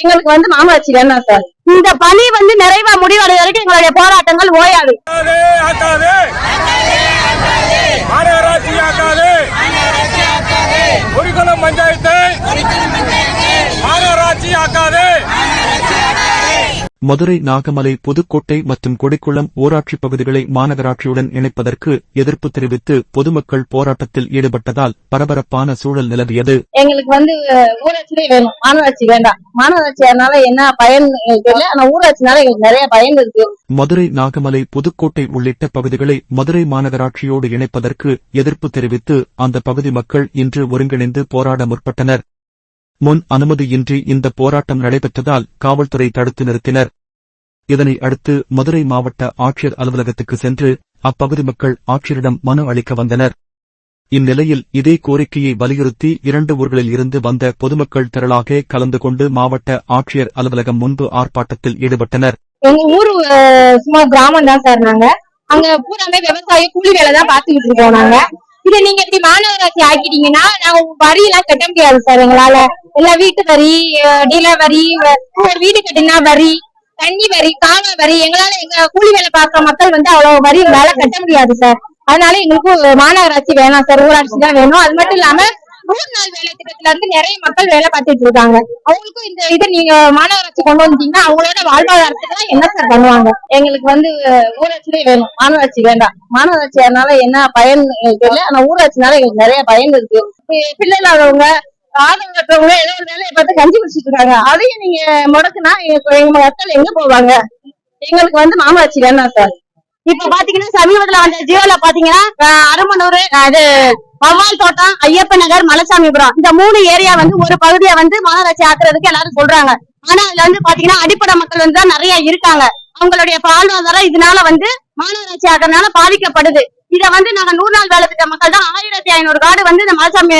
எங்களுக்கு வந்து மாமராட்சி வேணாம் சார். இந்த பணி வந்து நிறைவா முடிவடைய வரைக்கும் எங்களுடைய போராட்டங்கள் ஓயாது ஆக்காதே ஆக்காதே மாநகராட்சி ஆக்காதே குறிக்குளம் பஞ்சாயத்தை மாநகராட்சி ஆக்காதே மதுரை நாகமலை புதுக்கோட்டை மற்றும் கொடிக்குளம் ஊராட்சி பகுதிகளை மாநகராட்சியுடன் இணைப்பதற்கு எதிர்ப்பு தெரிவித்து பொதுமக்கள் போராட்டத்தில் ஈடுபட்டதால் பரபரப்பான சூழல் நிலவியது. எங்களுக்கு வந்து ஊராட்சியே வேணும். மாநகராட்சி வேண்டாம். மாநகராட்சியானால என்ன பயன் ஆனா ஊராட்சினால எங்களுக்கு நிறைய பயன் இருக்கு. மதுரை நாகமலை புதுக்கோட்டை உள்ளிட்ட பகுதிகளை மதுரை மாநகராட்சியோடு இணைப்பதற்கு எதிர்ப்பு தெரிவித்து அந்த பகுதி மக்கள் இன்று ஒருங்கிணைந்து போராட முற்பட்டனர். முன் அனுமதியின்றி இந்த போராட்டம் நடைபெற்றதால் காவல்துறை தடுத்து நிறுத்தினர். இதனை அடுத்து மதுரை மாவட்ட ஆட்சியர் அலுவலகத்துக்கு சென்று அப்பகுதி மக்கள் ஆட்சியரிடம் மனு அளிக்க வந்தனர். இந்நிலையில் இதே கோரிக்கையை வலியுறுத்தி இரண்டு ஊர்களில் இருந்து வந்த பொதுமக்கள் திரளாக கலந்து கொண்டு மாவட்ட ஆட்சியர் அலுவலகம் முன்பு ஆர்ப்பாட்டத்தில் ஈடுபட்டனர். எங்க ஊர் சும்மா கிராமம் தான் சார் நாங்க. அங்க பூராமே விவசாய கூலி வேலை தான் பாத்துக்கிட்டு இருக்கோம் நாங்க. இதை நீங்க இப்படி மாநகராட்சி ஆக்கிட்டீங்கன்னா நாங்க வரி எல்லாம் கட்ட முடியாது சார் எங்களால. எல்லா வீட்டு வரி நில வரி ஒரு வீடு கட்டினா வரி தண்ணி வரி காவல் வரி எங்களால எங்க கூலி வேலை பார்க்குற மக்கள் வந்து அவ்வளவு வரி எங்களால கட்ட முடியாது சார் அதனால எங்களுக்கு மாநகராட்சி வேணாம் சார் ஊராட்சி தான் வேணும். அது மட்டும் இல்லாம நூறு நாள் வேலை திட்டத்துல இருந்து நிறைய மக்கள் வேலை பார்த்துட்டு இருக்காங்க. அவங்களுக்கும் இந்த இதை நீங்க மாநகராட்சி கொண்டு வந்தீங்கன்னா அவங்களோட வாழ்வாதாரத்துக்கு என்ன சார் பண்ணுவாங்க? எங்களுக்கு வந்து ஊராட்சியே வேணும். மாநகராட்சி வேண்டாம். மாநகராட்சியானால என்ன பயன் எங்களுக்கு தெரியல. ஆனா ஊராட்சினால எங்களுக்கு நிறைய பயன் இருக்கு. பி- பிள்ளை இல்லாதவங்க ஆதரவு கட்டுறவங்க ஏதோ ஒரு வேலையை பார்த்து கஞ்சி குடிச்சிட்டு இருக்காங்க. அதையும் நீங்க முடக்குனா எங்க எங்க மக்கள் எங்க போவாங்க? எங்களுக்கு வந்து மாமாச்சி வேண்டாம் சார். இப்ப பாத்தீங்கன்னா சமீபத்துல வந்த ஜியோல பாத்தீங்கன்னா அருமனூர் அஹ், வவ்வால் தோட்டம் ஐயப்ப நகர் மலசாமிபுரம். இந்த மூணு ஏரியா வந்து ஒரு பகுதியை வந்து மாநகராட்சி ஆக்குறதுக்கு எல்லாரும் சொல்றாங்க. ஆனா அதுல வந்து பாத்தீங்கன்னா அடிப்படை மக்கள் வந்து தான் நிறைய இருக்காங்க. அவங்களுடைய வாழ்வாதாரம் இதனால வந்து மாநகராட்சி ஆகிறதுனால பாதிக்கப்படுது. இத வந்து நாங்க நூறு நாள் வேலை திட்ட மக்கள் தான் ஆயிரத்தி ஐநூறு காடு வந்து இந்த மலசாமி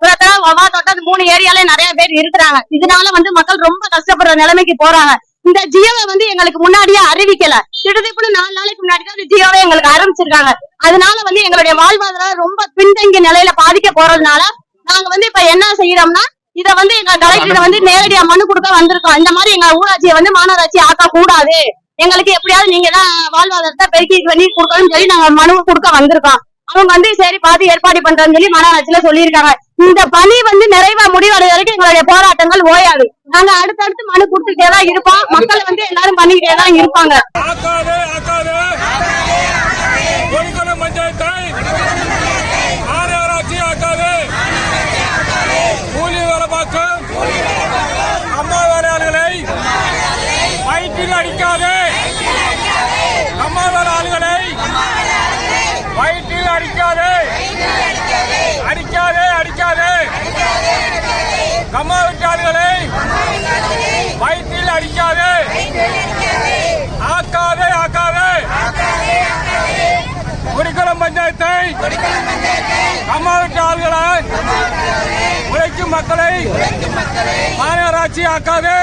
புறத்துல தோட்டம் ஏரியால நிறைய பேர் இருக்கிறாங்க. இதனால வந்து மக்கள் ரொம்ப கஷ்டப்படுற நிலைமைக்கு போறாங்க. இந்த ஜியோவை வந்து எங்களுக்கு முன்னாடியே அறிவிக்கல. திடுதிப்புன்னு நாலு நாளைக்கு முன்னாடி தான் இந்த ஜியோவை எங்களுக்கு ஆரம்பிச்சிருக்காங்க. அதனால வந்து எங்களுடைய வாழ்வாதாரம் ரொம்ப பின்தங்கிய நிலையில பாதிக்க போறதுனால நாங்க வந்து இப்ப என்ன செய்யறோம்னா இத வந்து எங்க கலெக்டர் வந்து நேரடியா மனு கொடுக்க வந்திருக்கோம். இந்த மாதிரி எங்க ஊராட்சியை வந்து மாநகராட்சி ஆக்க கூடாது எங்களுக்கு எப்படியாவது நீங்க தான் வாழ்வாதாரத்தை பெருக்கி பண்ணி கொடுக்கணும்னு சொல்லி நாங்க மனு கொடுக்க வந்திருக்கோம். அவங்க வந்து சரி பார்த்து ஏற்பாடு பண்றோம்னு சொல்லி மாநகராட்சியில சொல்லியிருக்காங்க. இந்த பணி வந்து நிறைவா முடிவடைய வரைக்கும் எங்களுடைய போராட்டங்கள் ஓயாது. நாங்க அடுத்தடுத்து மனு கொடுத்துட்டே தான் இருப்போம் மக்கள் வந்து எல்லாரும் பண்ணிக்கிட்டே தான் இருப்பாங்க. அம்மாவிட்டு ஆள்களை. உழைக்கும் மக்களை. மாநகராட்சி ஆக்காதே.